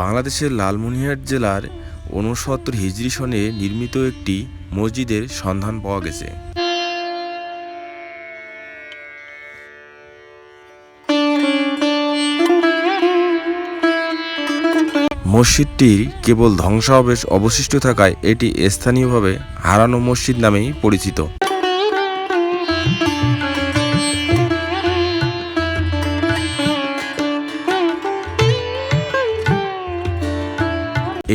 বাংলাদেশের লালমনিরহাট জেলার ঊনসত্তর হিজরি সনে নির্মিত একটি মসজিদের সন্ধান পাওয়া গেছে। মসজিদটির কেবল ধ্বংসাবশেষ অবশিষ্ট থাকায় এটি স্থানীয়ভাবে হারানো মসজিদ নামেই পরিচিত।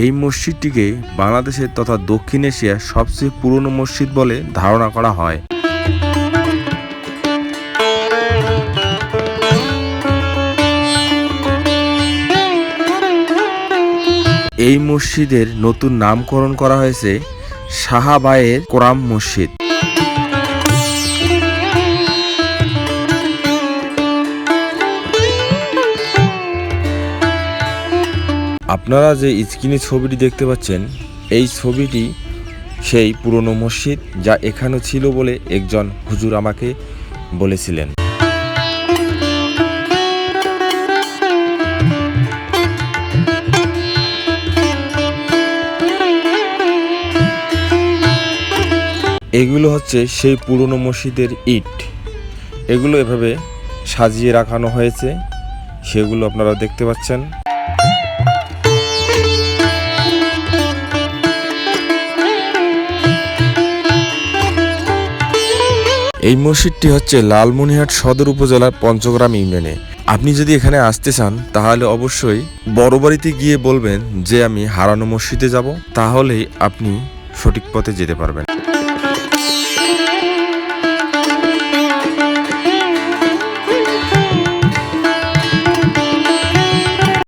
এই মসজিদটিকে বাংলাদেশের তথা দক্ষিণ এশিয়ার সবচেয়ে পুরনো মসজিদ বলে ধারণা করা হয়। এই মসজিদের নতুন নামকরণ করা হয়েছে শাহাবায়ের কোরাম মসজিদ। আপনারা যে স্ক্রিনে ছবিটি দেখতে পাচ্ছেন, এই ছবিটি সেই পুরনো মসজিদ যা এখানে ছিল বলে একজন হুজুর আমাকে বলেছিলেন। এগুলো হচ্ছে সেই পুরনো মসজিদের ইট। এগুলো এভাবে সাজিয়ে রাখানো হয়েছে। সেগুলো আপনারা দেখতে পাচ্ছেন। এই মসজিদটি হচ্ছে লালমনিহাট সদর উপজেলার পঞ্চগ্রাম ইউনিয়নে। আপনি যদি এখানে আসতে চান, তাহলে অবশ্যই বড় বাড়িতে গিয়ে বলবেন যে আমি হারানো মসজিদে যাব, তাহলেই আপনি সঠিক পথে যেতে পারবেন।